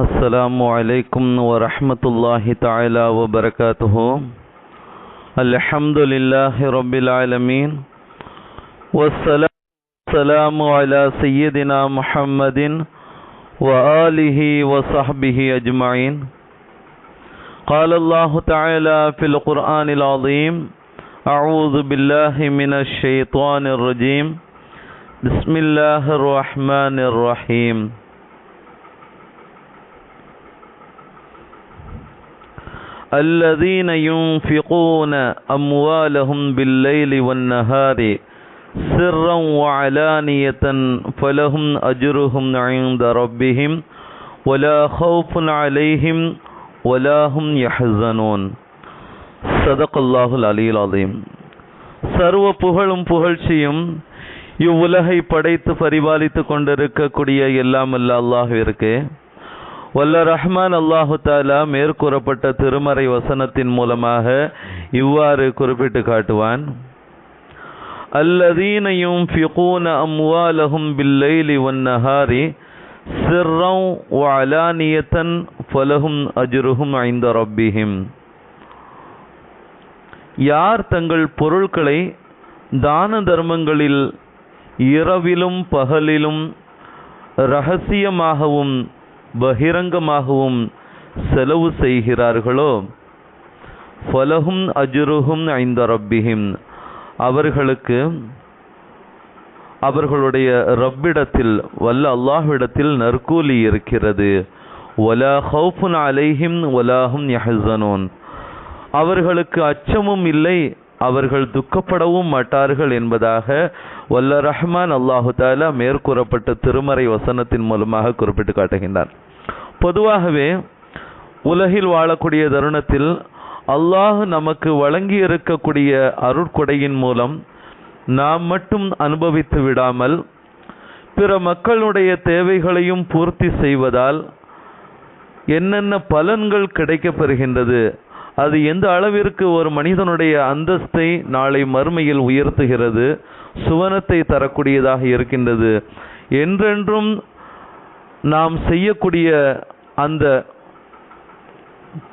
السلام عليكم ورحمة الله تعالى وبركاته. الحمد لله رب العالمين. والسلام على سيدنا محمد وآله وصحبه أجمعين. قال الله تعالى في القرآن العظيم أعوذ بالله من الشيطان الرجيم. بسم الله الرحمن الرحيم. الذين ينفقون أموالهم بالليل والنهار سرا وعلانية فلهم أجرهم عند ربهم ولا خوف عليهم ولا هم يحزنون صدق الله العلي العظيم சர்வ புகழும் புகழ்ச்சியும் இவ்வுலகை படைத்து பரிபாலித்து கொண்டிருக்கக்கூடிய எல்லாம் அல்ல அல்லாஹிற்கு வல்ல ரஹ்மான் அல்லாஹு தாலா மேற்கூறப்பட்ட திருமறை வசனத்தின் மூலமாக இவ்வாறு குறிப்பிட்டு காட்டுவான். அல்லதீன யுன்ஃபிகூன அம்வாலஹும் பில்லைலி வன்னஹாரி சிர்ரம் வ அலானியத்தன் ஃபலஹும் அஜ்ருஹும் ஐந்த ரப்பிஹிம். யார் தங்கள் பொருட்களை தான தர்மங்களில் இரவிலும் பகலிலும் ரகசியமாகவும் பகிரங்கமாகவும் செலவு செய்கிறார்களோ? ஃபலஹும் அஜுருகும் ஐந்த ரப்பிஹிம். அவர்களுக்கு அவர்களுடைய ரப்பிடத்தில் வல்ல அல்லாஹ்விடத்தில் நற்கூலி இருக்கிறது. ஒலா ஹவுஃபுன் அலைஹிம் ஒலாஹும் யஹசனோன். அவர்களுக்கு அச்சமும் இல்லை அவர்கள் துக்கப்படவும் மாட்டார்கள் என்பதாக வல்ல ரஹ்மான் அல்லாஹு தாலா மேற்கூறப்பட்ட திருமறை வசனத்தின் மூலமாக குறிப்பிட்டு காட்டுகின்றார் பொதுவாகவே உலகில் வாழக்கூடிய தருணத்தில் அல்லாஹ் நமக்கு வழங்கி இருக்கக்கூடிய அருட்கொடையின் மூலம் நாம் மட்டும் அனுபவித்து விடாமல் பிற மக்களுடைய தேவைகளையும் பூர்த்தி செய்வதால் என்னென்ன பலன்கள் கிடைக்கப்பெறுகின்றது அது எந்த அளவிற்கு ஒரு மனிதனுடைய அந்தஸ்தை நாளை மறுமையில் உயர்த்துகிறது சுவனத்தை தரக்கூடியதாக இருக்கின்றது. என்றென்றும் நாம் செய்யக்கூடிய அந்த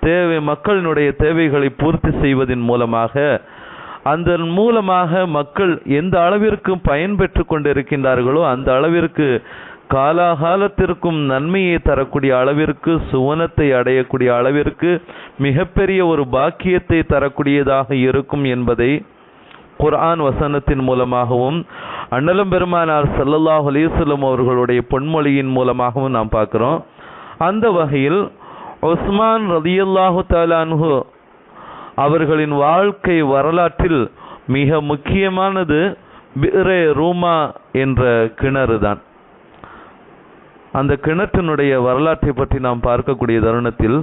தேவை மக்களினுடைய தேவைகளை பூர்த்தி செய்வதன் மூலமாக அதன் மூலமாக மக்கள் எந்த அளவிற்கு பயன்பெற்று கொண்டிருக்கின்றார்களோ அந்த அளவிற்கு காலாகாலத்திற்கும் நன்மையை தரக்கூடிய அளவிற்கு சுவனத்தை அடையக்கூடிய அளவிற்கு மிகப்பெரிய ஒரு பாக்கியத்தை தரக்கூடியதாக இருக்கும் என்பதை குர்ஆன் வசனத்தின் மூலமாகவும் அண்ணலம் பெருமானார் சல்லல்லாஹ் அலிசல்லம் அவர்களுடைய பொன்மொழியின் மூலமாகவும் நாம் பார்க்குறோம். அந்த வகையில் உஸ்மான் ரதியல்லாஹு தாலான்ஹு அவர்களின் வாழ்க்கை வரலாற்றில் மிக முக்கியமானது பிரே ரூமா என்ற கிணறு தான் அந்த கிணற்றினுடைய வரலாற்றை பற்றி நாம் பார்க்கக்கூடிய தருணத்தில்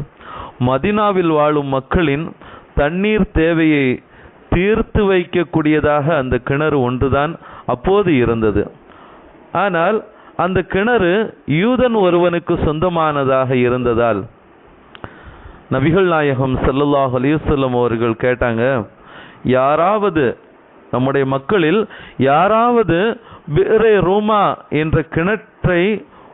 மதினாவில் வாழும் மக்களின் தண்ணீர் தேவையை தீர்த்து வைக்கக்கூடியதாக அந்த கிணறு ஒன்றுதான் அப்போது இருந்தது. ஆனால் அந்த கிணறு யூதன் ஒருவனுக்கு சொந்தமானதாக இருந்ததால் நபிகள் நாயகம் சல்லல்லாஹ் அலிசல்லம் அவர்கள் கேட்டாங்க யாராவது நம்முடைய மக்களில் யாராவது வேறே ரூமா என்ற கிணற்றை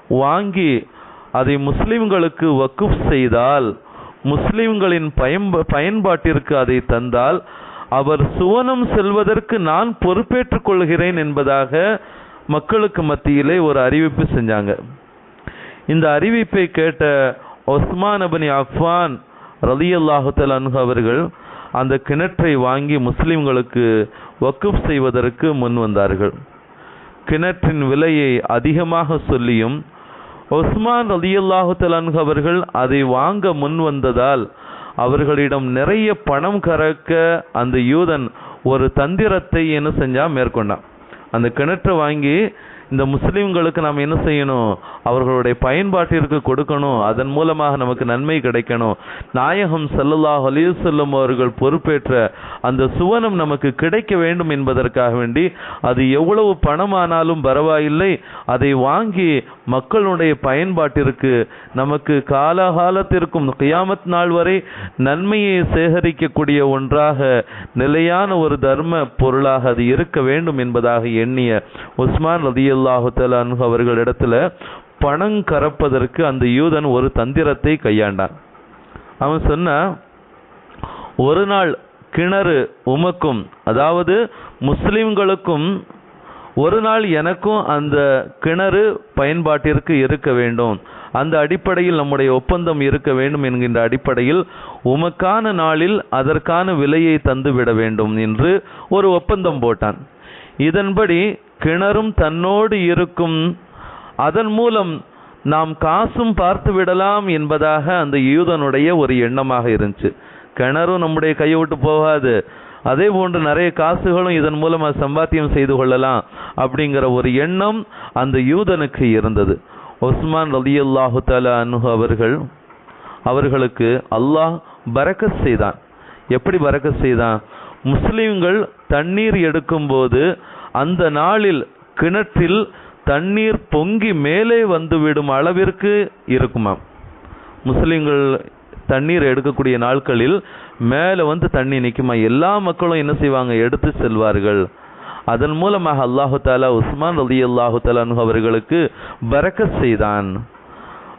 வாங்கி அதை முஸ்லிம்களுக்கு வக்குப் செய்தால் முஸ்லிம்களின் பயன்ப பயன்பாட்டிற்கு அதை தந்தால் அவர் சுவனம் செல்வதற்கு நான் பொறுப்பேற்றுக் கொள்கிறேன் என்பதாக மக்களுக்கு மத்தியிலே ஒரு அறிவிப்பு செஞ்சாங்க. இந்த அறிவிப்பை கேட்ட ஒஸ்மான் அபனி அஃப்வான் ரலி அன்ஹு அவர்கள் அந்த கிணற்றை வாங்கி முஸ்லிம்களுக்கு வக்குப் செய்வதற்கு முன் வந்தார்கள். கிணற்றின் விலையை அதிகமாக சொல்லியும் உஸ்மான் ரலியல்லாஹு தலான்ஹு அவர்கள் அதை வாங்க முன் வந்ததால் அவர்களிடம் நிறைய பணம் கறக்க அந்த யூதன் ஒரு தந்திரத்தை என்ன செஞ்சா மேற்கொண்டான். அந்த கிணற்றை வாங்கி இந்த முஸ்லீம்களுக்கு நாம் என்ன செய்யணும்? அவர்களுடைய பயன்பாட்டிற்கு கொடுக்கணும். அதன் மூலமாக நமக்கு நன்மை கிடைக்கணும். நாயகம் சல்லுல்லாஹ் அலிசல்லம் அவர்கள் பொறுப்பேற்ற அந்த சுவனம் நமக்கு கிடைக்க வேண்டும் என்பதற்காக வேண்டி அது எவ்வளவு பணமானாலும் பரவாயில்லை. அதை வாங்கி மக்களுடைய பயன்பாட்டிற்கு நமக்கு காலகாலத்திற்கும் கியாமத் நாள் வரை நன்மையை சேகரிக்கக்கூடிய ஒன்றாக நிலையான ஒரு தர்ம பொருளாக அது இருக்க வேண்டும் என்பதாக எண்ணிய உஸ்மான் ரதியல்லாஹு தலான் அவர்களிடத்துல பணம் கறப்பதற்கு அந்த யூதன் ஒரு தந்திரத்தை கையாண்டான். அவன் சொன்ன ஒரு நாள் கிணறு உமக்கும் அதாவது முஸ்லிம்களுக்கும் ஒரு நாள் எனக்கும் அந்த கிணறு பயன்பாட்டிற்கு இருக்க வேண்டும். அந்த அடிப்படையில் நம்முடைய ஒப்பந்தம் இருக்க வேண்டும் என்கின்ற அடிப்படையில் உமக்கான நாளில் அதற்கான விலையை தந்துவிட வேண்டும் என்று ஒரு ஒப்பந்தம் போட்டான். இதன்படி கிணறும் தன்னோடு இருக்கும். அதன் மூலம் நாம் காசும் பார்த்து விடலாம் என்பதாக அந்த யூதனுடைய ஒரு எண்ணமாக இருந்துச்சு. கிணறும் நம்முடைய கையை விட்டு போகாது. அதே போன்று நிறைய காசுகளும் இதன் மூலமாக சம்பாத்தியம் செய்து கொள்ளலாம் அப்படிங்கிற ஒரு எண்ணம் அந்த யூதனுக்கு இருந்தது. உஸ்மான் ரலியுல்லாஹு தலா அனுகு அவர்கள் அவர்களுக்கு அல்லாஹ் பரக்கத் செய்தான். எப்படி பரக்கத் செய்தான்? முஸ்லீம்கள் தண்ணீர் எடுக்கும்போது அந்த நாளில் கிணற்றில் தண்ணீர் பொங்கி மேலே வந்துவிடும் அளவிற்கு இருக்குமாம். முஸ்லீம்கள் தண்ணீர் எடுக்கக்கூடிய நாட்களில் மேலே வந்து தண்ணி நிற்குமா எல்லா மக்களும் என்ன செய்வாங்க? எடுத்து செல்வார்கள். அதன் மூலமாக அல்லாஹு தாலா உஸ்மான் அலி அல்லாஹு தாலானு அவர்களுக்கு பறக்க செய்தான்.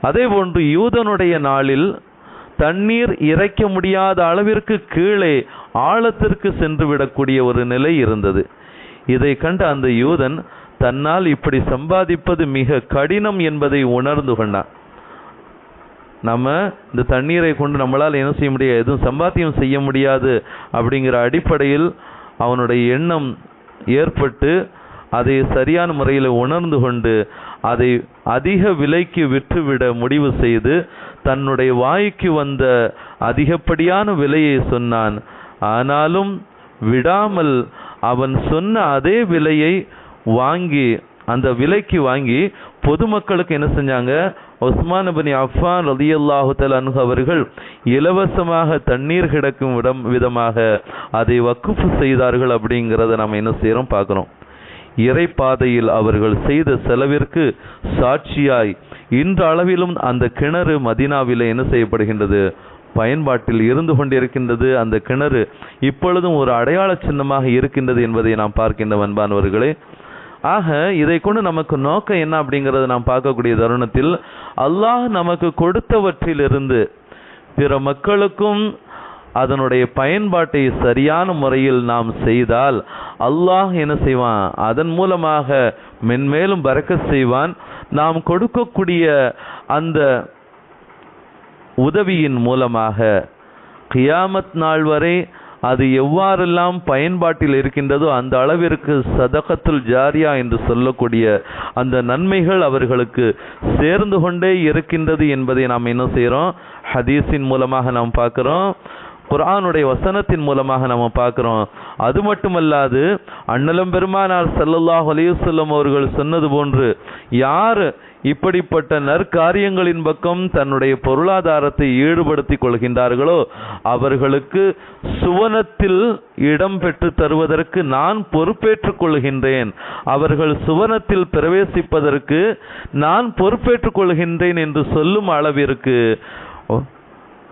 அதே போன்று யூதனுடைய நாளில் தண்ணீர் இறைக்க முடியாத அளவிற்கு கீழே ஆழத்திற்கு சென்று விடக்கூடிய ஒரு நிலை இருந்தது. இதை கண்ட அந்த யூதன் தன்னால் இப்படி சம்பாதிப்பது மிக கடினம் என்பதை உணர்ந்து கொண்டான். நம்ம இந்த தண்ணீரை கொண்டு நம்மளால் என்ன செய்ய முடியாது எதுவும் சம்பாத்தியம் செய்ய முடியாது அப்படிங்கிற அடிப்படையில் அவனுடைய எண்ணம் ஏற்பட்டு அதை சரியான முறையில் உணர்ந்து கொண்டு அதை அதிக விலைக்கு விற்றுவிட முடிவு செய்து தன்னுடைய வாய்க்கு வந்த அதிகப்படியான விலையை சொன்னான். ஆனாலும் விடாமல் அவன் சொன்ன அதே விலையை வாங்கி அந்த விலைக்கு வாங்கி பொதுமக்களுக்கு என்ன செஞ்சாங்க? ஒஸ்மான் பின் அஃபான் ரலியல்லாஹு அன்ஹு அவர்கள் இலவசமாக தண்ணீர் கிடக்கும் விடம் விதமாக அதை வக்குஃபு செய்தார்கள் அப்படிங்கிறத நம்ம என்ன செய்கிறோம் பார்க்குறோம். இறைப்பாதையில் அவர்கள் செய்த செலவிற்கு சாட்சியாய் இன்று அளவிலும் அந்த கிணறு மதினாவில் என்ன செய்யப்படுகின்றது? பயன்பாட்டில் இருந்து கொண்டிருக்கின்றது. அந்த கிணறு இப்பொழுதும் ஒரு அடையாள சின்னமாக இருக்கின்றது என்பதை நாம் பார்க்கின்ற அன்பானவர்களே. ஆக இதை கொண்டு நமக்கு நோக்கம் என்ன அப்படிங்கிறத நாம் பார்க்கக்கூடிய தருணத்தில் அல்லாஹ் நமக்கு கொடுத்தவற்றிலிருந்து பிற மக்களுக்கும் அதனுடைய பயன்பாட்டை சரியான முறையில் நாம் செய்தால் அல்லாஹ் என்ன செய்வான்? அதன் மூலமாக மென்மேலும் பறக்க செய்வான். நாம் கொடுக்கக்கூடிய அந்த உதவியின் மூலமாக கியாமத் நாள் வரை அது எவ்வாறெல்லாம் பயன்பாட்டில் இருக்கின்றதோ அந்த அளவிற்கு சதகத்துல் ஜாரியா என்று சொல்லக்கூடிய அந்த நன்மைகள் அவர்களுக்கு சேர்ந்து கொண்டே இருக்கின்றது என்பதை நாம் என்ன செய்கிறோம் ஹதீஸின் மூலமாக நாம் பார்க்குறோம். குரானுடைய வசனத்தின் மூலமாக நம்ம பார்க்குறோம். அது மட்டுமல்லாது அண்ணலம் பெருமானார் ஸல்லல்லாஹு அலையுசல்லம் அவர்கள் சொன்னது போன்று யார் இப்படிப்பட்ட நற்காரியங்களின் பக்கம் தன்னுடைய பொருளாதாரத்தை ஈடுபடுத்திக் கொள்கின்றார்களோ அவர்களுக்கு சுவனத்தில் இடம் பெற்று தருவதற்கு நான் பொறுப்பேற்றுக் கொள்கின்றேன். அவர்கள் சுவனத்தில் பிரவேசிப்பதற்கு நான் பொறுப்பேற்றுக் கொள்கின்றேன் என்று சொல்லும் அளவிற்கு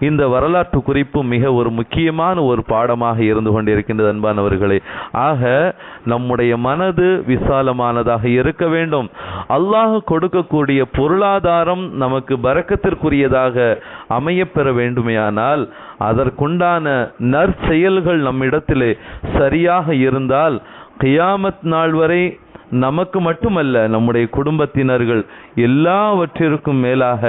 இந்த வரலாற்று குறிப்பு மிக ஒரு முக்கியமான ஒரு பாடமாக இருந்து கொண்டிருக்கின்றது அன்பானவர்களே. ஆக நம்முடைய மனது விசாலமானதாக இருக்க வேண்டும். அல்லாஹ் கொடுக்கக்கூடிய பொருளாதாரம் நமக்கு பறக்கத்திற்குரியதாக அமையப்பெற வேண்டுமையானால் அதற்குண்டான நற்செயல்கள் நம்மிடத்திலே சரியாக இருந்தால் கியாமத் நாள் வரை நமக்கு மட்டுமல்ல நம்முடைய குடும்பத்தினர்கள் எல்லாவற்றிற்கும் மேலாக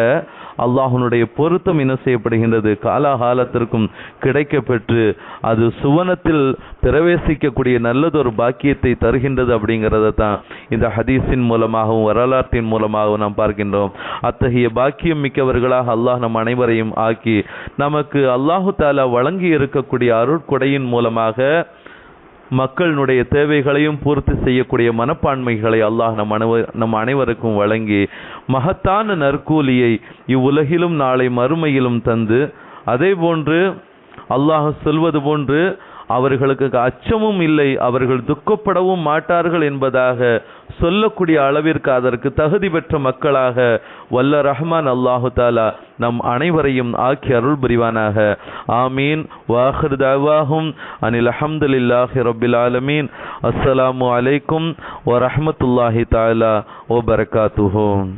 அல்லாஹனுடைய பொருத்தம் என்ன செய்யப்படுகின்றது? காலாகாலத்திற்கும் கிடைக்கப்பெற்று அது சுவனத்தில் பிரவேசிக்கக்கூடிய நல்லதொரு பாக்கியத்தை தருகின்றது அப்படிங்கிறத தான் இந்த ஹதீஸின் மூலமாகவும் வரலாற்றின் மூலமாகவும் நாம் பார்க்கின்றோம். அத்தகைய பாக்கியம் மிக்கவர்களாக அல்லாஹ் நம் அனைவரையும் ஆக்கி நமக்கு அல்லாஹு தாலா வழங்கி இருக்கக்கூடிய அருட்கொடையின் மூலமாக மக்களினுடைய தேவைகளையும் பூர்த்தி செய்யக்கூடிய மனப்பான்மைகளை அல்லாஹ் நம் அனைவர் நம் அனைவருக்கும் வழங்கி மகத்தான நற்கூலியை இவ்வுலகிலும் நாளை மறுமையிலும் தந்து அதே போன்று அல்லாஹ் சொல்வது போன்று அவர்களுக்கு அச்சமும் இல்லை அவர்கள் துக்கப்படவும் மாட்டார்கள் என்பதாக சொல்லக்கூடிய அளவிற்கு அதற்கு தகுதி பெற்ற மக்களாக வல்ல ரஹ்மான் அல்லாஹு தாலா நம் அனைவரையும் ஆக்கி அருள் புரிவானாக. ஆமீன். வாஹிர் தாவாஹும். அனில் அஹமதுல்லாஹி ரபில் ஆலமீன். அஸ்ஸலாமு அலைக்கும் வரஹ்மத்துல்லாஹி தாலா ஓ பரகாத்துஹோம்